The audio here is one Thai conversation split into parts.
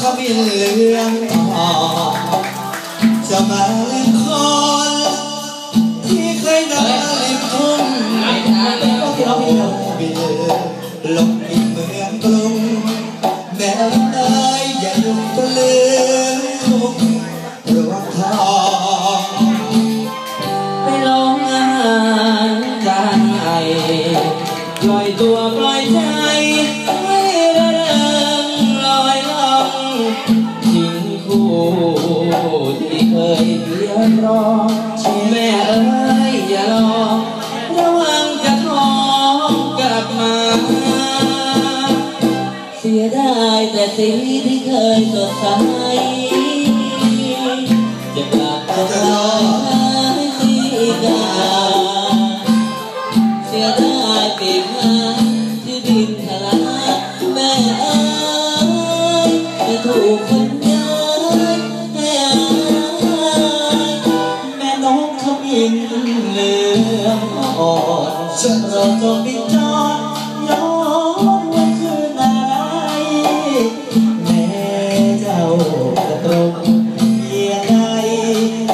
ขมิ้นเหลืองอ่อนจะมาเล่นคอนที่เคยนอนริมทุ่งไม่ทันแล้ก็เราบินลงอีกเมืองกรุงแม่เอ้ยอย่ายุ่งตะลึงทุ่งรวงทองไปลองอาหารจานใหญ่ปล่อยตัวปล่อยใจ ยเพียรรอแม่เอ้ยอย่ารอระวังจะท้องกลับมา เสียดายแต่สีที่เคยสดใสจะกลับจะลอยสีกาเสียดายปีกหางที่บินทลาแม่เอ้ยจะถูกคน อนเราจงบินจอดย้อนวันคืนอะไรแม่เจ้าจะตรงเพียงใด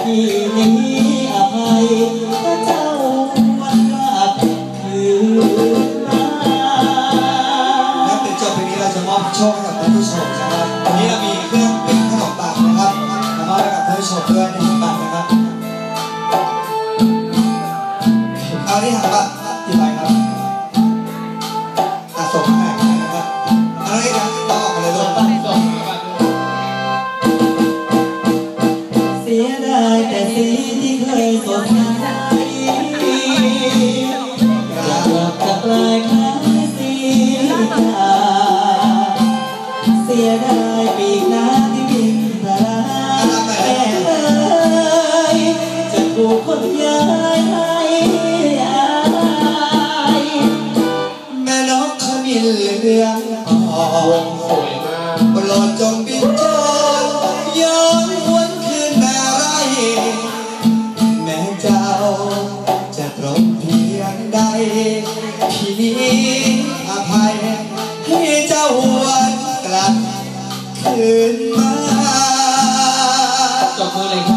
ที่นี้อภัยถ้าเจ้าวันกลับคืนมาและเป็นจบเพลงนี้เราจะมอบโชคให้กับท่านผู้ชมนะครับวันนี้เรามีเครื่องเป็นขนมปังนะครับมามอบให้กับท่านผู้ชมด้วยในขนมปังนะครับเอาที่หางบัตร กี่ใบครับอะส่งมาให้นะครับเอาเลยครับต้องออกมาเลยลูกเสียดายแต่สีที่เคยสดใสจะกลับกลายคล้ายสีกาเสียดายปีกน้ำ อ่อนโปรดจงบินจรย้อนหวนคืนแม่ไร แม้เจ้าจะตรงเพียงใด พี่นี้อภัยให้เจ้าหวนกลับคืนมาจบมือเลย